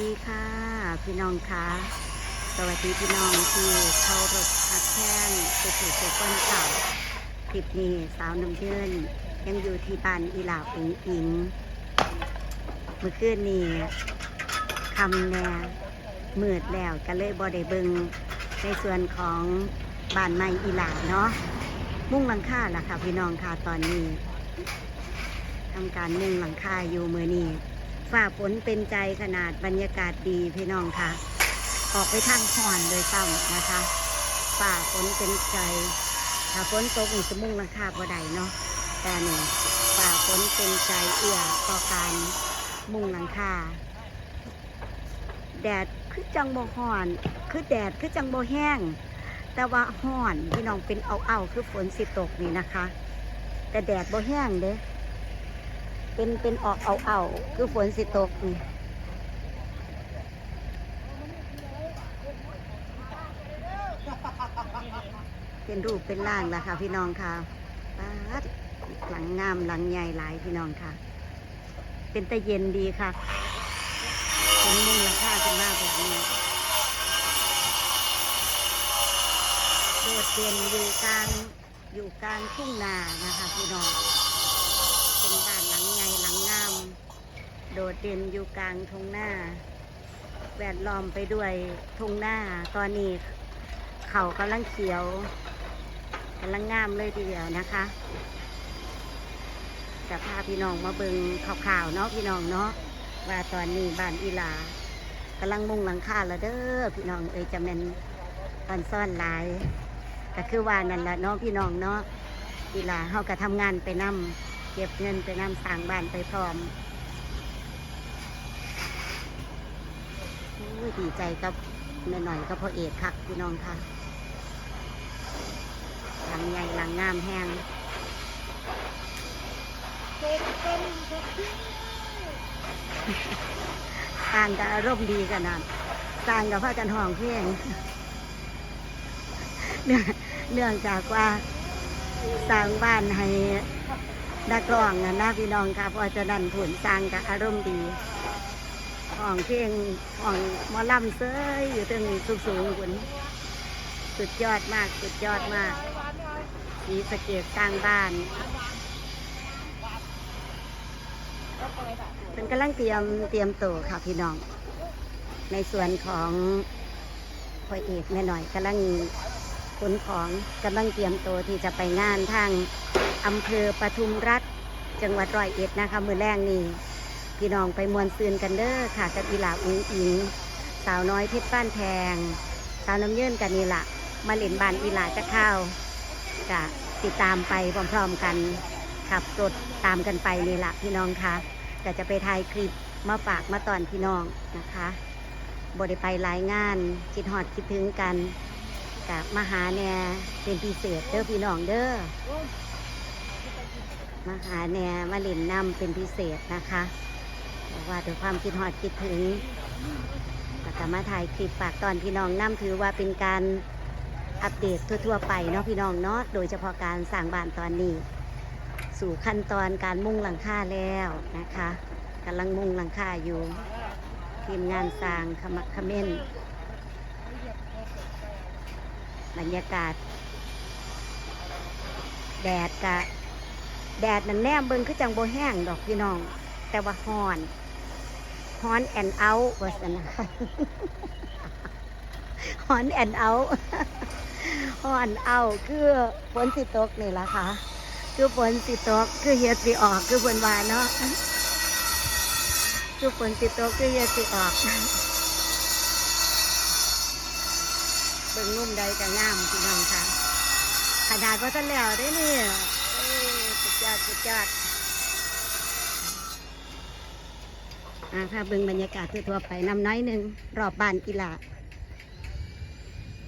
ดีค่ะ พี่น้องคะสวัสดีพี่น้องที่เคารพหักแข้งสุขุสุขคนเก่าคลิปนี้สาวน้ำยืนยังอยู่ที่บ้านอีหลาอุ๋งอิง เมื่อคืนนี้คำแน่มืดแล้วก็เลยบอได้เบิงในส่วนของบ้านใหม่อีหลาเนาะมุ่งหลังคาล่ะค่ะพี่น้องค่ะตอนนี้ทำการมุ่งหลังคาอยู่มือนี้ ฝ่าฝนเป็นใจขนาดบรรยากาศดีพี่น้องค่ะ ออกไปทางห่อนเลยเต้านะคะฝ่าฝนเป็นใจ ถ้าฝนตกนี่จะมุ่งหลังคาบ่ได้เนาะแต่นี่ฝ่าฝนเป็นใจเอื้อต่อการมุ่งหลังคาแดดคือจังบ่ห่อน คือแดดคือจังบ่แห้ง แต่ว่าห่อนพี่น้องเป็นเอาเอาๆคือฝนสิตกนี่นะคะ แต่แดดบ่แห้งเด้ เป็นเป็นออกเอาเอาคือฝนสิตกนี่เป็นรูปเป็นร่างแล้วค่ะ พี่น้องค่ะปาดหลังงามหลังใหญ่หลายพี่น้องค่ะ เป็นตะเย็นดีค่ะเป็นมุงราคาเป็นมาแบบนี้โดดเด่นอยู่กลางอยู่กลางทุ่งนานะคะพี่น้อง เป็นบ้านหลังใหญ่หลังงาม โดดเด่นอยู่กลางทุ่งนาแวดล้อมไปด้วยทุ่งนาตอนนี้เขากำลังเขียวกำลังงามเลยทีเดียวนะคะจะพาพี่น้องมาเบิงข่าวๆเนาะพี่น้องเนาะว่าตอนนี้บ้านอีหลากำลังมุ่งหลังคาแล้วเด้อพี่น้องเอ้ยจะเป็นตอนซ่อนหลายก็คือว่านั่นแหละเนาะพี่น้องเนาะอีหลาเฮาก็ทำงานไปนำเก็บเงินไปนำสร้างบ้านไปพร้อมอุ้ย ดีใจกับแม่หน่อยกับพ่อเอกคักพี่น้องค่ะหลังใหญ่หลังงามแห้งสร้างกับอารมณ์ดีกันนะสร้างกับพากันห้องเพลงเนื่องเนื่องจากว่าสร้างบ้านให้นักร้องนะนะพี่น้องค่ะเพราะฉะนั้นผลสร้างกับอารมณ์ดี ห้องเพลงห้องมอลำเซยอยู่ตึงสูงสูงคุณสุดยอดมาก สุดยอดมากสีสะเกตสร้างบ้านเป็นกำลังเตรียมเตรียมตัวค่ะพี่น้อง ในส่วนของพ่อเอกแม่หน่อยกำลังขนของกำลังเตรียมตัวที่จะไปงานทางอำเภอปทุมรัฐจังหวัดร้อยเอ็ดนะคะ มือแรกนี่ พี่น้องไปมวนซืนกันเด้อค่ะ กับอีหลาอุ้งอิง สาวน้อยเพชรบ้านแพง สาวน้ำเยื่นกันนี่ละมาเล่นบานอีหลาจะเข้าจะติดตามไปพร้อมๆกันขับรถตามกันไปนี่ละพี่น้องคะก็จะไปถ่ายคลิปมาฝากมาตอนพี่น้องนะคะบได้ไปหลายงานคิดฮอดคิดถึงกันกับมหาแน่เป็นพิเศษเด้อพี่น้องเด้อมหาแนวมาเล่นนำเป็นพิเศษนะคะ ว่าด้วยความคิดหอดคิดถึงแล้วก็มาถ่ายคลิปฝากตอนพี่น้องน้ำถือว่าเป็นการอัปเดตทั่วๆไปเนาะพี่น้องเนาะโดยเฉพาะการสร้างบ้านตอนนี้ สู่ขั้นตอนการมุ่งหลังคาแล้วนะคะกำลังมุ่งหลังคาอยู่ทีมงานสร้างขมักเขม้นบรรยากาศ แดดกะ แดดนั่นแนมเบิ่งคือจังโบแห้งดอกพี่น้อง แต่ว่าฮ้อน ฮอนแอนเอาว่าสันนะฮอนแอนเอาฮอนเอาคือฝนสิตกนี่ละค่ะ คือฝนสิตกคือเฮ็ดสิออกคือเพิ่นว่าเนาะคือฝนสิตกคือเฮ็ดสิออกเบิ่งนุ่มใดก็งามพี่น้องค่ะขนาดว่าท่านแล้วได้นี่เอ้ยสุดยอดสุดยอด อ่าค่ะเบิ่งบรรยากาศทั่วๆไปน้ำน้อยหนึ่งรอบบ้านกีฬา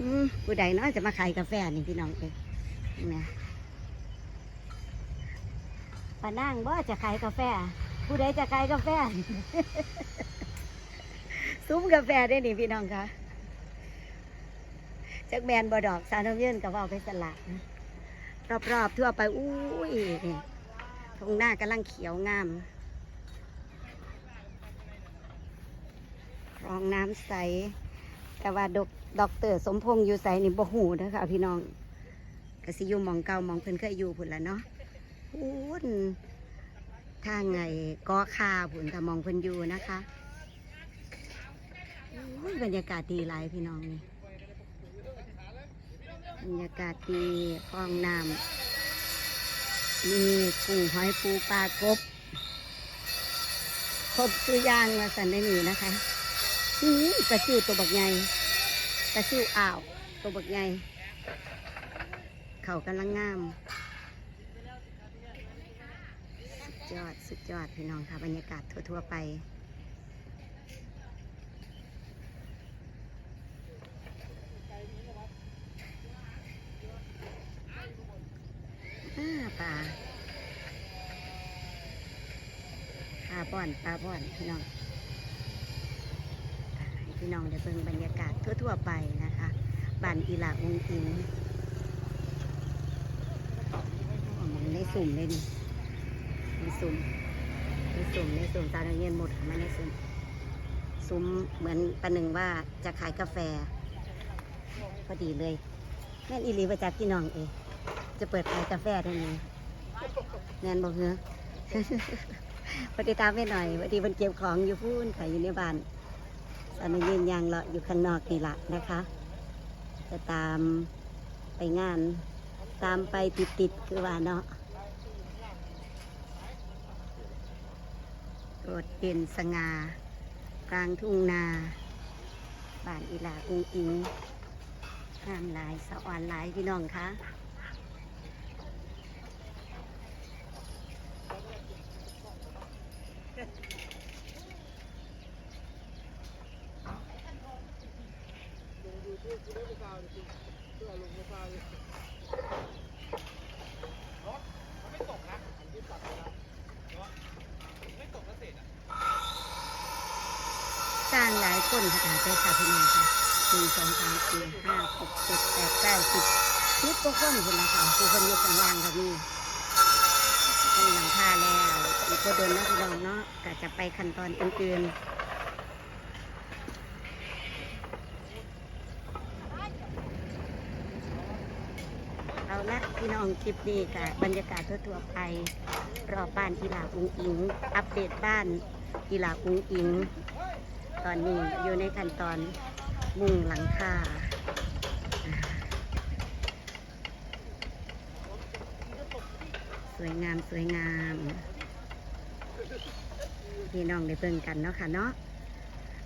อืมผู้ใดเนาะจะมาขายกาแฟนี่พี่น้องเอ้ยนะป้านั่งบ่จะขายกาแฟ ผู้ใดจะขายกาแฟ ซุ้มกาแฟได้นี่พี่น้องคะจักแมนบอดอกสาวน้ำเยื่นกับว่าไปสลัดนะรอบๆทั่วไป อุ้ยทงหน้ากำลังเขียวงาม คลองน้ำใส แต่ว่าดอกดอกเตอร์สมพงษ์อยู่ใสนี่บ่หูนะคะพี่น้องกสิอยู่มองเก่ามองเพิ่นเคยอยู่พุ่นละเนาะพูนทางไงกอคาพุ่นถ้ามองเพิ่นอยู่นะคะอุ้ยบรรยากาศดีหลายพี่น้องนี่บรรยากาศดีคลองน้ำมีกุ้งหอยปูปลากบครบตัวอย่างมาสันได้หนีนะคะ นี่กระซิวตัวบักใหญ่กระซิวอ่าวตัวบักใหญ่เขากำลังงาม สุดยอด สุดยอดพี่น้องค่ะบรรยากาศทั่ว ๆ ไปอ่าปลาปลาบ่อนปลาบ่อนพี่น้อง พี่น้องได้เบิ่งบรรยากาศทั่วๆไปนะคะบ้านอีหลาองอิงอ๋อมันในสุ่มเลยนี่ในสุ่มในสุ่มในสุ่มตาเงียนหมดมาในสุ่มซุ้มเหมือนประหนึ่งว่าจะขายกาแฟพอดีเลยแม่นอีหลีประจักพี่น้องเองจะเปิดขายกาแฟได้ไหมแนนบอกเหรอปฏิตามไปหน่อยวันดีมันเก็บของอยู่พูนค่ะอยู่ในบ้าน ตอนนี้ยืนยางเลาะอยู่ข้างนอกนี่ละนะคะ จะตามไปงาน ตามไปติดๆคือว่าเนาะโดดเด่นสง่ากลางทุ่งนาบ้านอีลาอุงอิงงามหลายสะอ่อนหลายพี่น้องคะ สร้างหลายคนค่ะถ่ายไปค่ะพี่น้องค่ะหนึ่งสองสามสี่ห้าหกเจ็ดแปดเก้าสิบสิบกว่าคนคนละค่ะผู้คนอยู่ข้างล่างค่ะนี่เป็นหลังคาแล้วอีกก็เดินนะพี่น้องเนาะก็จะไปขั้นตอนอื่นๆเอา ละพี่น้องคลิปนี้ค่ะบรรยากาศทั่วๆไป รอบบ้านอีหลาอุงอิง อัปเดตบ้านอีหลาอุงอิง ตอนนี้อยู่ในขั้นตอนมุงหลังคาอ่าสวยงามสวยงามพี่น้องได้เบิ่งกันเนาะค่ะเนาะ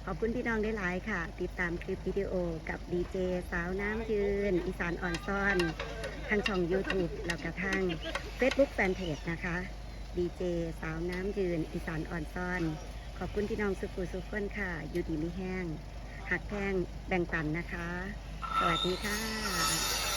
ขอบคุณพี่น้องได้หลายค่ะ ติดตามคลิปวิดีโอกับดีเจสาวน้ำยืน อีสานอ่อนซ่อน ทางช่อง YouTube แล้วก็ทาง Facebook Fanpage นะคะดีเจสาวน้ำยืน อีสานอ่อนซ่อน ขอบคุณพี่น้องสุขุสุขคนค่ะ อยู่ดีไม่แห้ง หักแพงแบ่งปันนะคะ สวัสดีค่ะ